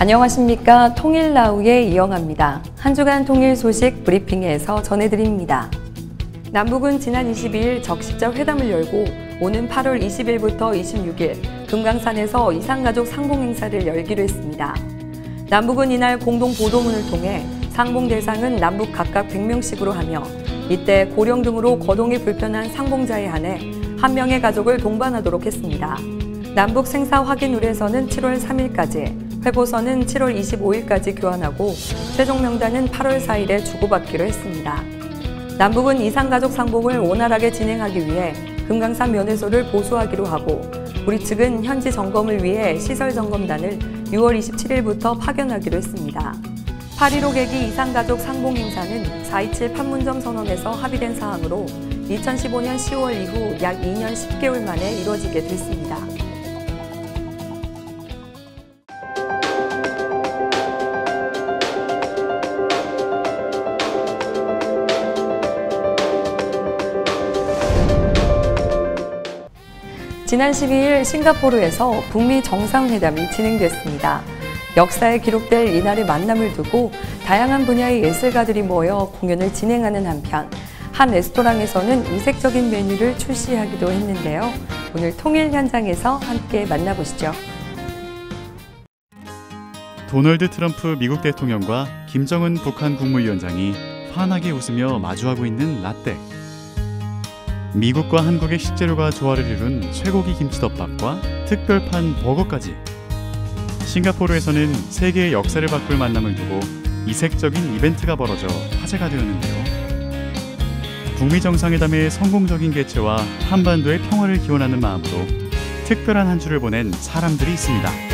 안녕하십니까. 통일나우의 이영아입니다. 한 주간 통일 소식 브리핑에서 전해드립니다. 남북은 지난 22일 적시적 회담을 열고 오는 8월 20일부터 26일 금강산에서 이산가족 상봉 행사를 열기로 했습니다. 남북은 이날 공동 보도문을 통해 상봉 대상은 남북 각각 100명씩으로 하며 이때 고령 등으로 거동이 불편한 상봉자에 한해 한 명의 가족을 동반하도록 했습니다. 남북 생사 확인 의뢰서는 7월 3일까지, 회고서는 7월 25일까지 교환하고 최종 명단은 8월 4일에 주고받기로 했습니다. 남북은 이산가족 상봉을 원활하게 진행하기 위해 금강산 면회소를 보수하기로 하고 우리 측은 현지 점검을 위해 시설 점검단을 6월 27일부터 파견하기로 했습니다. 8.15 계기 이산가족 상봉 행사는 4.27 판문점 선언에서 합의된 사항으로 2015년 10월 이후 약 2년 10개월 만에 이루어지게 됐습니다. 지난 12일 싱가포르에서 북미 정상회담이 진행됐습니다. 역사에 기록될 이날의 만남을 두고 다양한 분야의 예술가들이 모여 공연을 진행하는 한편 한 레스토랑에서는 이색적인 메뉴를 출시하기도 했는데요. 오늘 통일 현장에서 함께 만나보시죠. 도널드 트럼프 미국 대통령과 김정은 북한 국무위원장이 환하게 웃으며 마주하고 있는 라떼. 미국과 한국의 식재료가 조화를 이룬 쇠고기 김치덮밥과 특별판 버거까지. 싱가포르에서는 세계의 역사를 바꿀 만남을 두고 이색적인 이벤트가 벌어져 화제가 되었는데요. 북미 정상회담의 성공적인 개최와 한반도의 평화를 기원하는 마음으로 특별한 한 주를 보낸 사람들이 있습니다.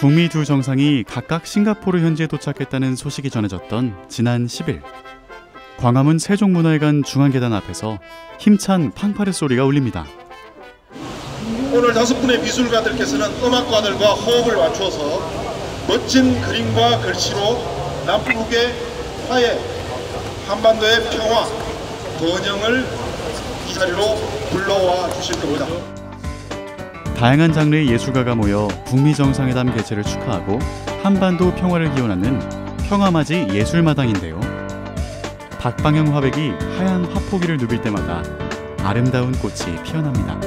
북미 두 정상이 각각 싱가포르 현지에 도착했다는 소식이 전해졌던 지난 10일 광화문 세종문화회관 중앙계단 앞에서 힘찬 팡파르 소리가 울립니다. 오늘 다섯 분의 미술가들께서는 음악가들과 호흡을 맞추어서 멋진 그림과 글씨로 남북의 화해, 한반도의 평화, 번영을 이 자리로 불러와 주실 겁니다. 다양한 장르의 예술가가 모여 북미 정상회담 개최를 축하하고 한반도 평화를 기원하는 평화맞이 예술마당인데요. 박방형 화백이 하얀 화포기를 누빌 때마다 아름다운 꽃이 피어납니다.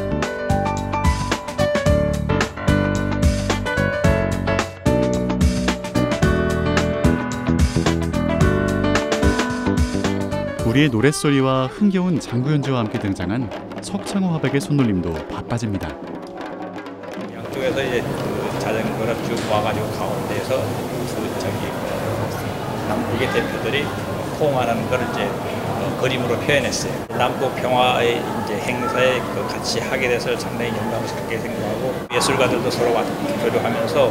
우리의 노랫소리와 흥겨운 장구 연주와 함께 등장한 석창호 화백의 손놀림도 바빠집니다. 양쪽에서 이제 그 자전거를 쭉 와가지고 가운데에서 그 저기 남북의 대표들이 포옹하는 걸 이제 어, 그림으로 표현했어요. 남북 평화의 이제 행사에 그 같이 하게 돼서 상당히 영광스럽게 생각하고 예술가들도 서로 교류하면서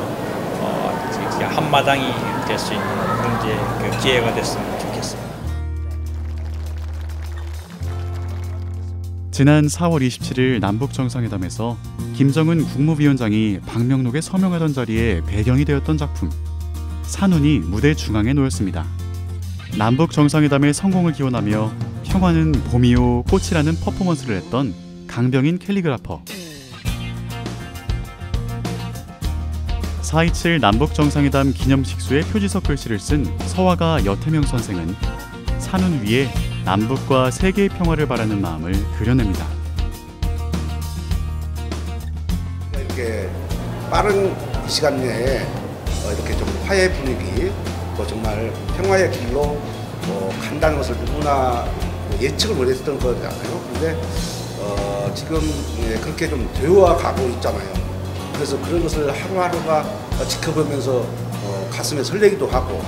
어, 한마당이 될 수 있는 그런 이제 그 기회가 됐으면 좋겠습니다. 지난 4월 27일 남북 정상회담에서 김정은 국무위원장이 방명록에 서명하던 자리에 배경이 되었던 작품 산운이 무대 중앙에 놓였습니다. 남북 정상회담의 성공을 기원하며 평화는 봄이요 꽃이라는 퍼포먼스를 했던 강병인 캘리그라퍼 4.27 남북 정상회담 기념식수에 표지석 글씨를 쓴 서화가 여태명 선생은 산운 위에 남북과 세계의 평화를 바라는 마음을 그려냅니다. 이렇게 빠른 시간 내에 어, 이렇게 좀 화해 분위기, 또 정말 평화의 길로 어, 간다는 것을 누구나 예측을 못했던 거잖아요. 근데 어, 지금 예, 그렇게 좀 되어와 가고 있잖아요. 그래서 그런 것을 하루하루가 지켜보면서 어, 가슴에 설레기도 하고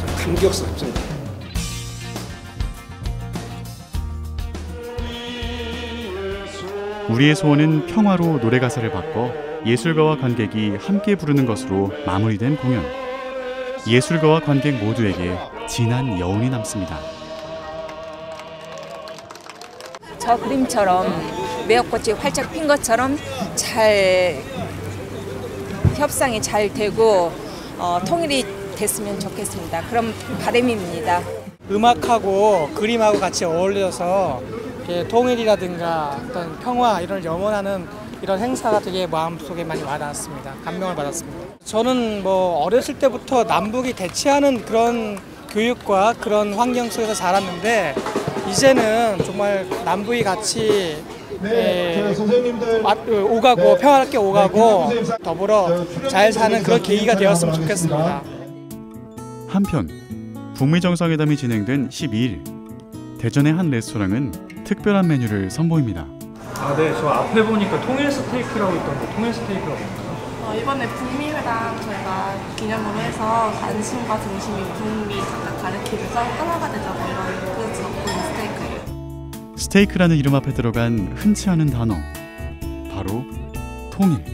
좀 감격스럽습니다. 우리의 소원은 평화로 노래 가사를 바꿔 예술가와 관객이 함께 부르는 것으로 마무리된 공연. 예술가와 관객 모두에게 진한 여운이 남습니다. 저 그림처럼 매화꽃이 활짝 핀 것처럼 잘 협상이 잘 되고 어, 통일이 됐으면 좋겠습니다. 그럼 바람입니다. 음악하고 그림하고 같이 어울려서 통일이라든가 어떤 평화 이런 염원하는 이런 행사가 되게 마음속에 많이 와닿았습니다. 감명을 받았습니다. 저는 뭐 어렸을 때부터 남북이 대치하는 그런 교육과 그런 환경 속에서 자랐는데 이제는 정말 남북이 같이 에, 아, 오가고 평화롭게 오가고 더불어 잘 사는 그런 계기가 되었으면 좋겠습니다. 한편 북미 정상회담이 진행된 12일 대전의 한 레스토랑은 특별한 메뉴를 선보입니다. 아, 네. 저 앞에 보니까 통일 스테이크라고 있던데 통일 스테이크가 뭔가요? 어, 이번에 북미 회담 저희가 기념으로 해서 관심과 중심이 북미 각각 가르치면서 하나가 되자 뭐 이런 그 적고 있는 스테이크예요. 스테이크라는 이름 앞에 들어간 흔치 않은 단어 바로 통일.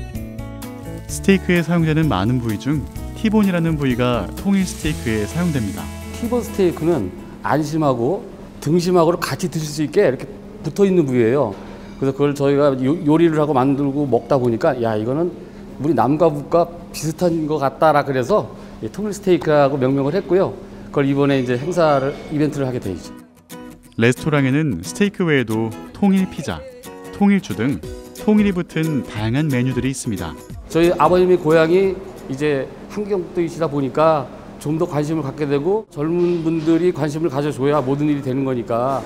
스테이크에 사용되는 많은 부위 중 티본이라는 부위가 통일 스테이크에 사용됩니다. 티본 스테이크는 안심하고 등심하고 같이 드실 수 있게 이렇게 붙어 있는 부위예요. 그래서 그걸 저희가 요- 요리를 하고 만들고 먹다 보니까 야 이거는 우리 남과 북과 비슷한 것 같다라 그래서 이 통일 스테이크라고 명명을 했고요. 그걸 이번에 이제 행사를 이벤트를 하게 돼 있죠. 레스토랑에는 스테이크 외에도 통일 피자, 통일주 등 통일이 붙은 다양한 메뉴들이 있습니다. 저희 아버님의 고향이 이제 함경도이시다 보니까 좀 더 관심을 갖게 되고 젊은 분들이 관심을 가져줘야 모든 일이 되는 거니까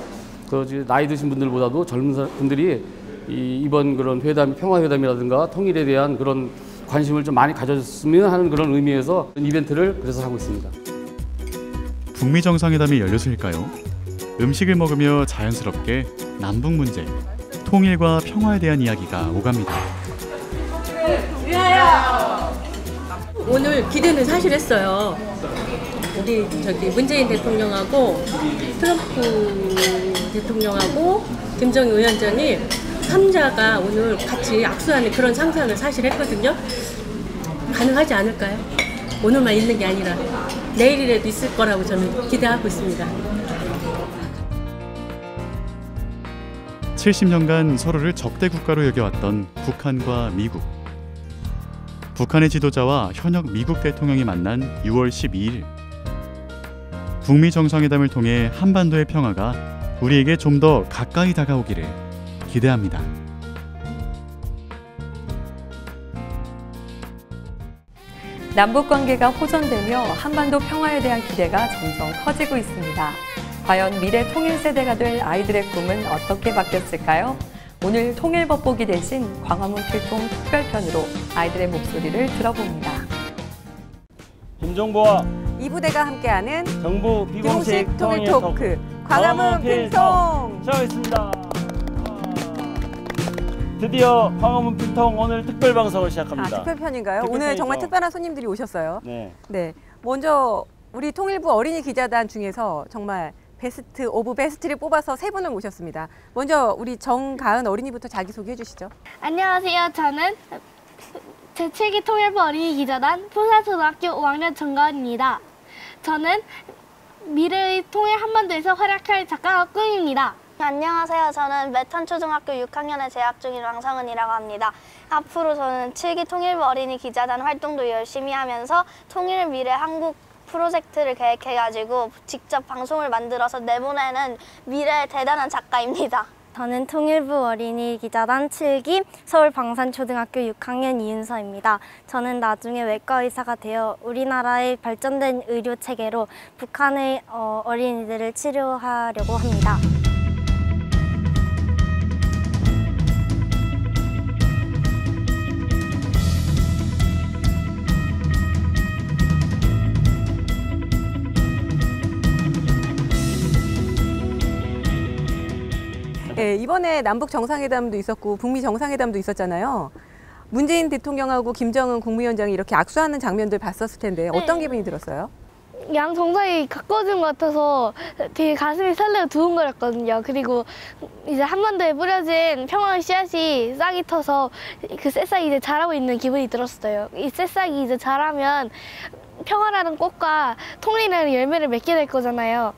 그 나이 드신 분들보다도 젊은 사- 분들이 이 이번 그런 회담 평화 회담이라든가 통일에 대한 그런 관심을 좀 많이 가져줬으면 하는 그런 의미에서 이벤트를 그래서 하고 있습니다. 북미 정상회담이 열려서일까요? 음식을 먹으며 자연스럽게 남북 문제, 통일과 평화에 대한 이야기가 오갑니다. 오늘 기대는 사실 했어요. 우리 저기 문재인 대통령하고 트럼프 대통령하고 김정일 위원장이 3자가 오늘 같이 악수하는 그런 상상을 사실 했거든요. 가능하지 않을까요? 오늘만 있는 게 아니라 내일이라도 있을 거라고 저는 기대하고 있습니다. 70년간 서로를 적대 국가로 여겨왔던 북한과 미국. 북한의 지도자와 현역 미국 대통령이 만난 6월 12일. 북미 정상회담을 통해 한반도의 평화가 우리에게 좀 더 가까이 다가오기를 기대합니다. 남북 관계가 호전되며 한반도 평화에 대한 기대가 점점 커지고 있습니다. 과연 미래 통일 세대가 될 아이들의 꿈은 어떻게 바뀌었을까요? 오늘 통일 법보기 대신 광화문 필통 특별편으로 아이들의 목소리를 들어봅니다. 김종보와 이 부대가 함께하는 정부 비공식 비공식 통일 토크 광화문 필통 시작하겠습니다. 드디어 광화문 필통 오늘 특별 방송을 아, 시작합니다. 특별편인가요? 특별편이죠. 오늘 정말 특별한 손님들이 오셨어요. 네. 네. 먼저 우리 통일부 어린이 기자단 중에서 정말 베스트 오브 베스트를 뽑아서 세 분을 모셨습니다. 먼저 우리 정가은 어린이부터 자기 소개해 주시죠. 안녕하세요. 저는 제7기 통일부 어린이 기자단 포사초등학교 5학년 정가은입니다. 저는 미래의 통일 한반도에서 활약할 작가가 꿈입니다. 안녕하세요. 저는 메탄 초등학교 6학년에 재학 중인 왕성은이라고 합니다. 앞으로 저는 7기 통일부 어린이 기자단 활동도 열심히 하면서 통일 미래 한국 프로젝트를 계획해가지고 직접 방송을 만들어서 내보내는 미래의 대단한 작가입니다. 저는 통일부 어린이 기자단 7기 서울 방산초등학교 6학년 이윤서입니다. 저는 나중에 외과 의사가 되어 우리나라의 발전된 의료 체계로 북한의 어, 어린이들을 치료하려고 합니다. 네, 이번에 남북 정상회담도 있었고 북미 정상회담도 있었잖아요. 문재인 대통령하고 김정은 국무위원장이 이렇게 악수하는 장면들 봤었을 텐데 어떤 네. 기분이 들었어요? 양 정상이 가까워진 것 같아서 되게 가슴이 설레고 두근거렸거든요. 그리고 이제 한반도에 뿌려진 평화의 씨앗이 싹이 터서 그 새싹이 이제 자라고 있는 기분이 들었어요. 이 새싹이 이제 자라면 평화라는 꽃과 통일이라는 열매를 맺게 될 거잖아요.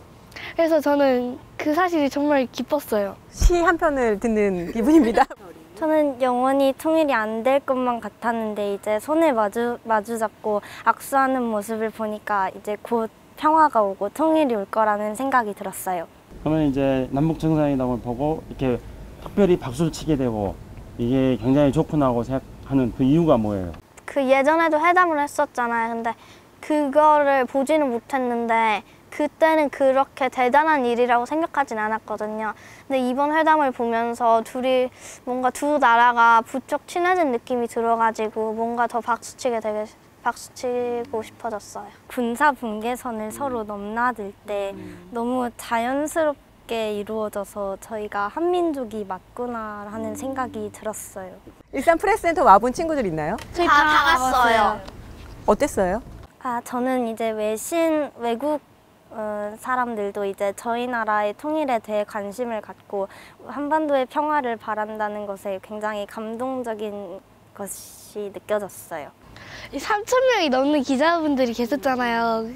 그래서 저는 그 사실이 정말 기뻤어요. 시 한 편을 듣는 기분입니다. 저는 영원히 통일이 안 될 것만 같았는데 이제 손을 마주 마주 잡고 악수하는 모습을 보니까 이제 곧 평화가 오고 통일이 올 거라는 생각이 들었어요. 그러면 이제 남북 정상회담을 보고 이렇게 특별히 박수를 치게 되고 이게 굉장히 좋구나고 생각하는 그 이유가 뭐예요? 그 예전에도 회담을 했었잖아요. 근데 그거를 보지는 못했는데 그때는 그렇게 대단한 일이라고 생각하진 않았거든요. 근데 이번 회담을 보면서 둘이 뭔가 두 나라가 부쩍 친해진 느낌이 들어가지고 뭔가 더 박수치게 되게 박수치고 싶어졌어요. 군사 분계선을 서로 넘나들 때 너무 자연스럽게 이루어져서 저희가 한민족이 맞구나라는 생각이 들었어요. 일산 프레스센터 와본 친구들 있나요? 저희 다- 다 갔어요. 어땠어요? 아, 저는 이제 외신 외국 어, 사람들도 이제 저희 나라의 통일에 대해 관심을 갖고 한반도의 평화를 바란다는 것에 굉장히 감동적인 것이 느껴졌어요. 3천 명이 넘는 기자분들이 계셨잖아요.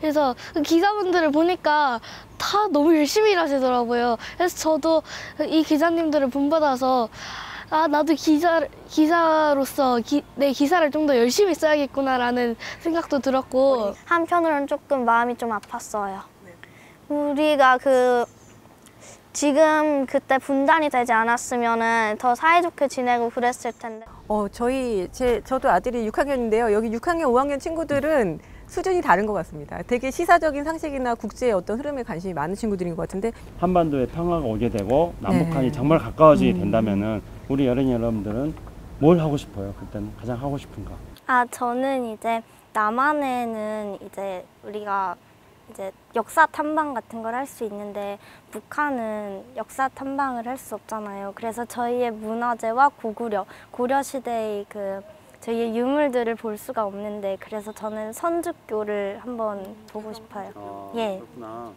그래서 그 기자분들을 보니까 다 너무 열심히 일하시더라고요. 그래서 저도 이 기자님들을 본받아서 아 나도 기자 기자로서 기, 내 기사를 좀 더 열심히 써야겠구나라는 생각도 들었고 한편으로는 조금 마음이 좀 아팠어요. 우리가 그 지금 그때 분단이 되지 않았으면은 더 사이좋게 지내고 그랬을 텐데. 어, 저희 제 저도 아들이 6학년인데요. 여기 6학년, 5학년 친구들은 수준이 다른 것 같습니다. 되게 시사적인 상식이나 국제의 어떤 흐름에 관심이 많은 친구들인 것 같은데 한반도에 평화가 오게 되고 남북한이 네. 정말 가까워지게 음. 된다면은 우리 어린이 여러분들은 뭘 하고 싶어요? 그때는 가장 하고 싶은가? 아, 저는 이제 남한에는 이제 우리가 이제 역사 탐방 같은 걸 할 수 있는데 북한은 역사 탐방을 할 수 없잖아요. 그래서 저희의 문화재와 고구려, 고려 시대의 그 저희의 유물들을 볼 수가 없는데 그래서 저는 선주교를 한번 보고 싶어요. 예. 그렇구나.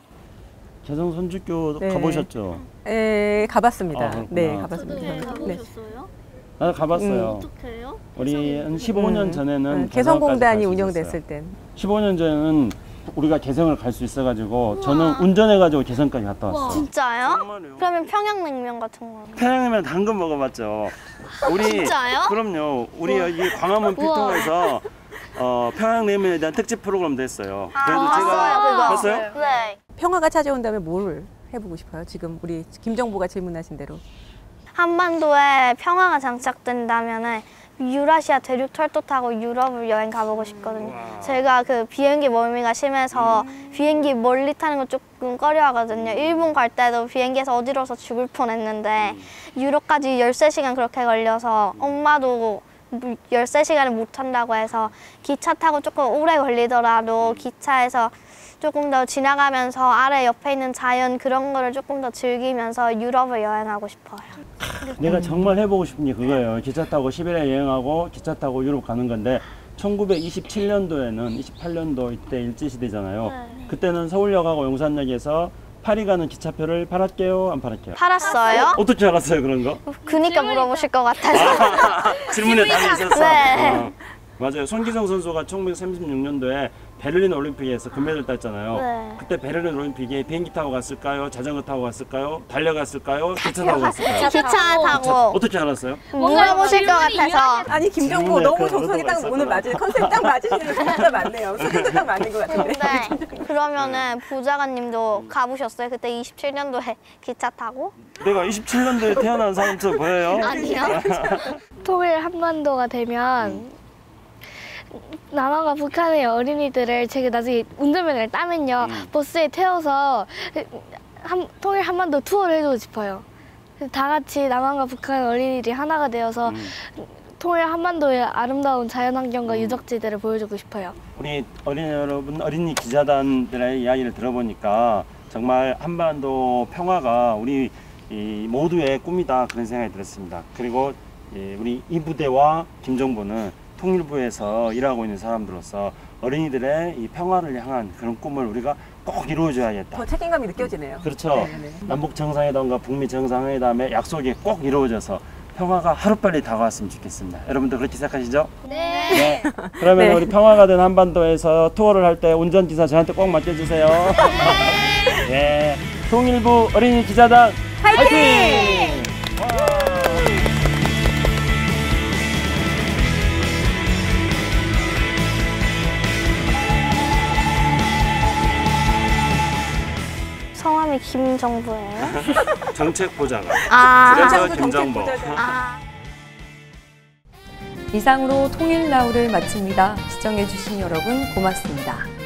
개성 선주교 네. 가보셨죠? 에, 가봤습니다. 아. 네, 가봤습니다. 네, 네. 가보셨어요? 아, 가봤어요. 어떡해요? 우리 한 15년 음. 전에는 네, 개성공단이 운영됐을. 땐 15년 전에는 우리가 개성을 갈 수 있어가지고 저는 운전해가지고 개성까지 갔다 왔어요. 진짜요? 그러면 평양냉면 같은 거. 평양냉면 당근 먹어봤죠. 우리 진짜요? 그럼요. 우리 우와. 여기 광화문 우와. 필통에서 어, 평양냉면에 대한 특집 프로그램도 했어요. 아, 그래서 제가 봤어요? 네. 평화가 찾아온다면 뭘 해보고 싶어요? 지금 우리 김정보가 질문하신 대로. 한반도에 평화가 장착된다면은 유라시아 대륙 철도 타고 유럽을 여행 가보고 싶거든요. 제가 그 비행기 멀미가 심해서 비행기 멀리 타는 거 조금 꺼려하거든요. 일본 갈 때도 비행기에서 어지러워서 죽을 뻔했는데 유럽까지 13시간 그렇게 걸려서 엄마도 13시간을 못 탄다고 해서 기차 타고 조금 오래 걸리더라도 기차에서 조금 더 지나가면서 아래 옆에 있는 자연 그런 거를 조금 더 즐기면서 유럽을 여행하고 싶어요. 내가 정말 해보고 싶은 게 그거예요. 기차 타고 시베리아 여행하고 기차 타고 유럽 가는 건데 1927년도에는 28년도 이때 일제시대잖아요. 그때는 서울역하고 용산역에서 파리 가는 기차표를 팔았게요? 안 팔았게요? 팔았어요? 어떻게 알았어요 그런 거? 그니까 물어보실 것 같아서. 질문에 답이 있었어. 네. 어. 맞아요. 손기성 선수가 1936년도에 베를린 올림픽에서 금메달 땄잖아요. 네. 그때 베를린 올림픽에 비행기 타고 갔을까요? 자전거 타고 갔을까요? 달려갔을까요? 기차 타고 갔을까요? 기차 타고. 어떻게 알았어요? 물어보실 것 같아서. 아니 질문에 너무 정석이 딱 오늘. 맞으 컨셉 딱 맞으시는 거 진짜 맞네요. 수준도 딱 맞는 것 같은데. 네. 그러면은 부자가님도 가보셨어요? 그때 27년도에 기차 타고? 내가 27년도에 태어난 사람처럼 보여요? 아니요. 통일 한반도가 되면 남한과 북한의 어린이들을 제가 나중에 운전면허를 따면요 버스에 태워서 한, 통일 한반도 투어를 해주고 싶어요. 다 같이 남한과 북한 어린이들이 하나가 되어서 통일 한반도의 아름다운 자연환경과 유적지들을 보여주고 싶어요. 우리 어린이 여러분, 어린이 기자단들의 이야기를 들어보니까 정말 한반도 평화가 우리 이 모두의 꿈이다 그런 생각이 들었습니다. 그리고 예, 우리 이 부대와 김정부는 통일부에서 일하고 있는 사람들로서 어린이들의 이 평화를 향한 그런 꿈을 우리가 꼭 이루어줘야겠다. 더 책임감이 느껴지네요. 그렇죠. 네, 네. 남북 정상회담과 북미 정상회담의 약속이 꼭 이루어져서 평화가 하루빨리 다가왔으면 좋겠습니다. 여러분들 그렇게 생각하시죠? 네. 그러면 네. 우리 평화가 된 한반도에서 투어를 할 때 운전기사 저한테 꼭 맡겨주세요. 네. 통일부 어린이 기자단 화이팅! 김정부예요. 정책 보좌관. 아. 그래서 김정보. 이상으로 통일 나우를 마칩니다. 시청해주신 여러분 고맙습니다.